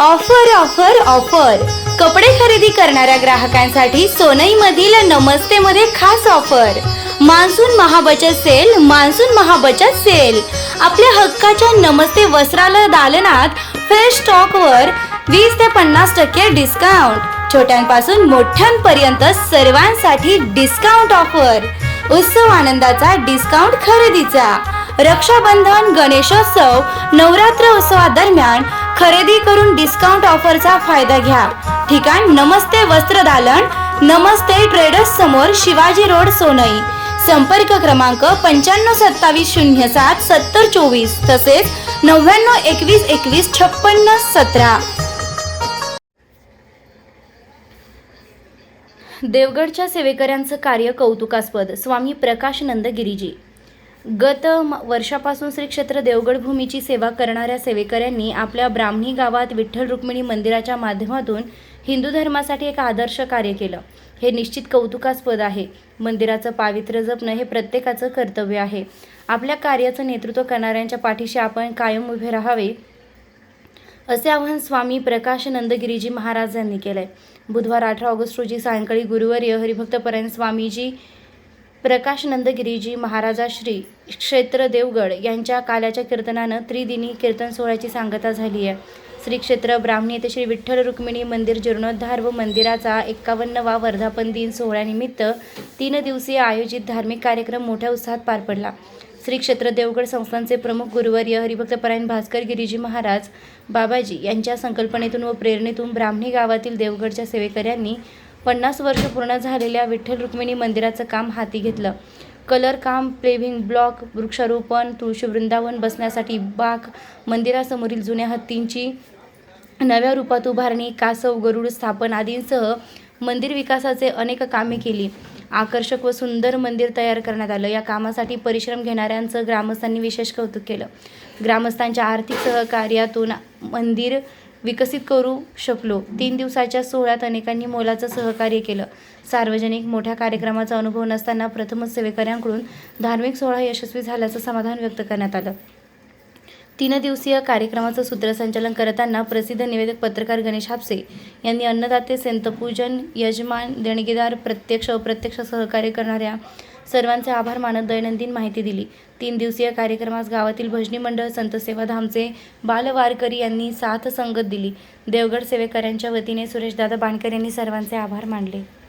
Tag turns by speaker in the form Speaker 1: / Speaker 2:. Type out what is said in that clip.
Speaker 1: Offer offer offer. कपडे खरेदी करणाऱ्या ग्राहकांसाठी सोनईमधील नमस्ते मध्ये खास ऑफर. मान्सून महाबचत सेल मान्सून महाबचत सेल. आपल्या हक्काच्या नमस्ते वस्त्रालय दालनात फ्रेश स्टॉकवर वीस ते पन्नास टक्के डिस्काउंट छोट्यांपासून मोठ्यांपर्यंत सर्वांसाठी डिस्काउंट ऑफर उत्सव आनंदाचा डिस्काउंट खरेदीचा. रक्षाबंधन गणेशोत्सव नवरात्र उत्सवादरम्यान खरेदी करून डिस्काउंट ऑफरचा फायदा घ्या. ठिकाण नमस्ते वस्त्र दालन नमस्ते ट्रेडर्स समोर शिवाजी रोड सोनई. संपर्क क्रमांक पंच्याण्णव सत्तावीस शून्य सात सत्तर चोवीस तसेच नव्याण्णव एकवीस एकवीस छप्पन्न सतरा. देवगडच्या सेवेकऱ्यांचं कार्य कौतुकास्पद. स्वामी प्रकाश नंदगिरीजी गत वर्षापासून श्री क्षेत्र देवगड भूमीची सेवा करणाऱ्या सेवेकऱ्यांनी आपल्या ब्राह्मणी गावात विठ्ठल रुक्मिणी मंदिराच्या माध्यमातून हिंदू धर्मासाठी एक आदर्श कार्य केलं. हे निश्चित कौतुकास्पद आहे. मंदिराचं पावित्र्य जपणं हे प्रत्येकाचं कर्तव्य आहे. आपल्या कार्याचं नेतृत्व करणाऱ्यांच्या पाठीशी आपण कायम उभे राहावे असे आवाहन स्वामी प्रकाश नंदगिरीजी महाराज यांनी केलंय. बुधवार अठरा ऑगस्ट रोजी सायंकाळी गुरुवारी हरिभक्तपरायण स्वामीजी प्रकाश नंदगिरीजी महाराजा श्री क्षेत्र देवगड यांच्या काल्याच्या कीर्तनानं त्रिदिनी कीर्तन सोहळ्याची सांगता झाली आहे. श्री क्षेत्र ब्राह्मणी येथे श्री विठ्ठल रुक्मिणी मंदिर जीर्णोद्धार व मंदिराचा एक्कावन्नवा वर्धापन दिन सोहळ्यानिमित्त तीन दिवसीय आयोजित धार्मिक कार्यक्रम मोठ्या उत्साहात पार पडला. श्री क्षेत्र देवगड संस्थांचे प्रमुख गुरुवर्य हरिभक्तपरायण भास्कर गिरीजी महाराज बाबाजी यांच्या संकल्पनेतून व प्रेरणेतून ब्राह्मणी गावातील देवगडच्या सेवेकऱ्यांनी पन्नास वर्ष पूर्ण झालेल्या विठ्ठल रुक्मिणी मंदिराचं काम हाती घेतलं. कलर काम प्लेव्हिंग ब्लॉक वृक्षारोपण तुळशी वृंदावन बसण्यासाठी बाग मंदिरासमोरील जुन्या हत्तींची नव्या रूपात उभारणी कासव गरुड स्थापन आदींसह मंदिर विकासाचे अनेक कामे केली. आकर्षक व सुंदर मंदिर तयार करण्यात आलं. या कामासाठी परिश्रम घेणाऱ्यांचं ग्रामस्थांनी विशेष कौतुक केलं. ग्रामस्थांच्या आर्थिक सहकार्यातून मंदिर विकसित करू शकलो. तीन दिवसाच्या सोहळ्यात अनेकांनी मोलाचं सहकार्य केलं. सार्वजनिक मोठ्या कार्यक्रमाचा अनुभव नसताना प्रथमच सेवेकऱ्यांकडून धार्मिक सोहळा यशस्वी झाल्याचं समाधान व्यक्त करण्यात आलं. तीन दिवसीय कार्यक्रमाचं सूत्रसंचालन करताना प्रसिद्ध निवेदक पत्रकार गणेश हापसे यांनी अन्नदाते संतपूजन यजमान देणगीदार प्रत्यक्ष अप्रत्यक्ष सहकार्य करणाऱ्या सर्वांचे आभार मानत दैनंदिन माहिती दिली. तीन दिवसीय कार्यक्रमास गावातील भजनी मंडळ संतसेवा धामचे बालवारकरी यांनी साथ संगत दिली. देवगड सेवेकऱ्यांच्या वतीने सुरेशदादा बाणकर यांनी सर्वांचे आभार मानले.